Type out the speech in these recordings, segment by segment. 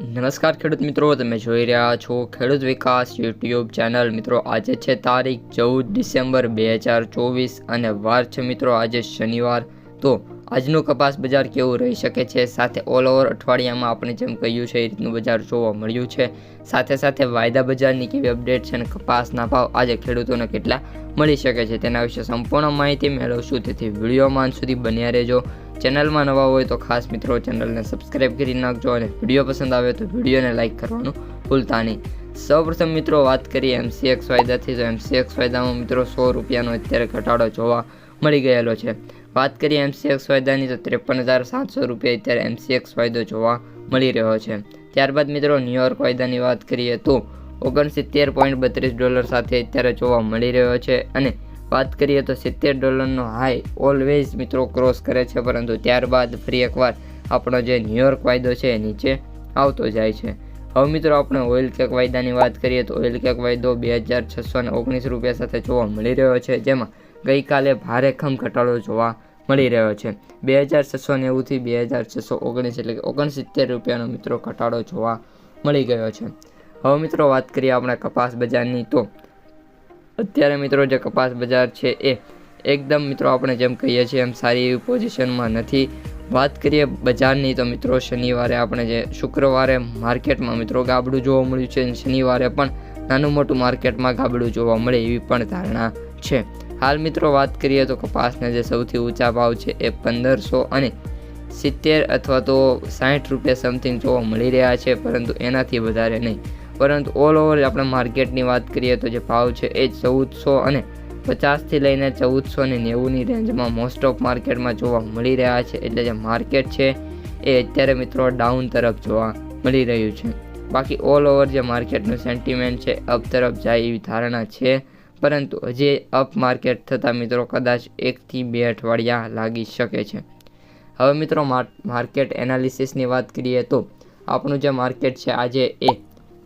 નમસ્કાર ખેડૂત મિત્રો, તમે જોઈ રહ્યા છો ખેડૂત વિકાસ યુટ્યુબ ચેનલ. મિત્રો, આજે છે તારીખ ચૌદ ડિસેમ્બર બે હજાર ચોવીસ અને વાર છે મિત્રો આજે શનિવાર. તો આજનું કપાસ બજાર કેવું રહી શકે છે? સાથે ઓલ ઓવર અઠવાડિયામાં આપણે જેમ કહ્યું છે, એ રીતનું બજાર જોવા મળ્યું છે. સાથે સાથે વાયદા બજારની કેવી અપડેટ છે અને કપાસના ભાવ આજે ખેડૂતોને કેટલા મળી શકે છે તેના વિશે સંપૂર્ણ માહિતી મેળવશું. તેથી વિડીયોમાં માન સુધી બન્યા રહેજો. ચેનલમાં નવા હોય તો ખાસ મિત્રો ચેનલને સબસ્ક્રાઈબ કરી નાખજો અને વીડિયો પસંદ આવે તો વિડીયોને લાઇક કરવાનું ભૂલતા નહીં. સૌપ્રથમ મિત્રો વાત કરીએ એમસીએક્સ વાયદાથી. તો એમસીએક્સ વાયદામાં મિત્રો સો રૂપિયાનો અત્યારે ઘટાડો જોવા મળી ગયેલો છે. વાત કરીએ એમસીએક્સ વાયદાની તો ત્રેપન હજાર સાતસો રૂપિયા અત્યારે એમસીએક્સ વાયદો જોવા મળી રહ્યો છે. ત્યારબાદ મિત્રો ન્યુયોર્ક વાયદાની વાત કરીએ તો ઓગણસિત્તેર પોઈન્ટ બત્રીસ ડોલર સાથે અત્યારે જોવા મળી રહ્યો છે અને વાત કરીએ તો સિત્તેર ડોલરનો હાઈ ઓલવેઝ મિત્રો ક્રોસ કરે છે, પરંતુ ત્યારબાદ ફરી એકવાર આપણો જે ન્યુયોર્ક વાયદો છે એ નીચે આવતો જાય છે. હવે મિત્રો આપણે ઓઇલ કેક વાયદાની વાત કરીએ તો ઓઇલ કેક વાયદો બે હજાર છસો ને ઓગણીસ રૂપિયા સાથે જોવા મળી રહ્યો છે, જેમાં ગઈકાલે ભારે ખમ ઘટાડો જોવા મળી રહ્યો છે. બે હજાર છસો નેવુંથી બે હજાર છસો ઓગણીસ એટલે કે ઓગણસિત્તેર રૂપિયાનો મિત્રો ઘટાડો જોવા મળી ગયો છે. હવે મિત્રો વાત કરીએ આપણે કપાસ બજારની તો અત્યારે મિત્રો જે કપાસ બજાર છે એ એકદમ મિત્રો આપણે જેમ કહીએ છીએ એમ સારી એવી પોઝિશનમાં નથી. વાત કરીએ બજારની તો મિત્રો શનિવારે આપણે જે શુક્રવારે માર્કેટમાં મિત્રો ગાબડું જોવા મળ્યું છે શનિવારે પણ નાનું મોટું માર્કેટમાં ગાબડું જોવા મળે એવી પણ ધારણા છે. હાલ મિત્રો વાત કરીએ તો કપાસના જે સૌથી ઊંચા ભાવ છે એ પંદરસો અને સિત્તેર અથવા તો સાઠ રૂપિયા સમથિંગ જોવા મળી રહ્યા છે, પરંતુ એનાથી વધારે નહીં. પરંતુ ઓલ ઓવર આપણે માર્કેટની વાત કરીએ તો જે ભાવ છે એ ચૌદસો અને પચાસથી લઈને ચૌદસો ને નેવુંની રેન્જમાં મોસ્ટ ઓફ માર્કેટમાં જોવા મળી રહ્યા છે. એટલે જે માર્કેટ છે એ અત્યારે મિત્રો ડાઉન તરફ જોવા મળી રહ્યું છે. બાકી ઓલ ઓવર જે માર્કેટનું સેન્ટિમેન્ટ છે અપ તરફ જાય એવી ધારણા છે. પરંતુ હજી અપ માર્કેટ થતાં મિત્રો કદાચ એકથી બે અઠવાડિયા લાગી શકે છે. હવે મિત્રો માર્કેટ એનાલિસિસની વાત કરીએ તો આપણું જે માર્કેટ છે આજે એ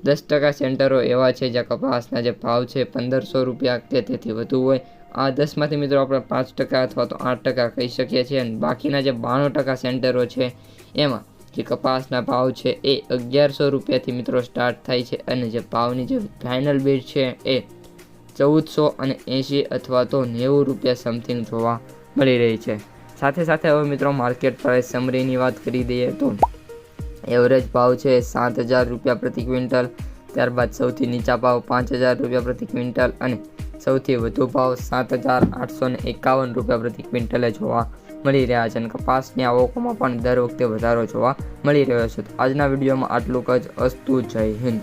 દસ ટકા સેન્ટરો એવા છે જ્યાં કપાસના જે ભાવ છે પંદરસો રૂપિયા કે તેથી વધુ હોય, આ દસમાંથી મિત્રો આપણે પાંચ ટકા અથવા તો આઠ ટકા કહી શકીએ છીએ. અને બાકીના જે બાણું ટકા સેન્ટરો છે, એમાં જે કપાસના ભાવ છે એ અગિયારસો રૂપિયાથી મિત્રો સ્ટાર્ટ થાય છે. અને જે ભાવની જે ફાઇનલ બીડ છે એ ચૌદસો અને એંશી અથવા તો નેવું રૂપિયા સમથિંગ જોવા મળી રહી છે. સાથે સાથે હવે મિત્રો માર્કેટ પ્રાઇસ સમરીની વાત કરી દઈએ તો એવરેજ ભાવ છે સાત હજાર રૂપિયા પ્રતિ ક્વિન્ટલ. ત્યારબાદ સૌથી નીચા ભાવ પાંચ હજાર રૂપિયા પ્રતિ ક્વિન્ટલ અને સૌથી વધુ ભાવ સાત હજાર આઠસો ને એકાવન રૂપિયા પ્રતિ ક્વિન્ટલે જોવા મળી રહ્યા છે અને કપાસની આવકોમાં પણ દર વખતે વધારો જોવા મળી રહ્યો છે. આજના વિડીયોમાં આટલું જ. અસ્તુ જય હિન્દ.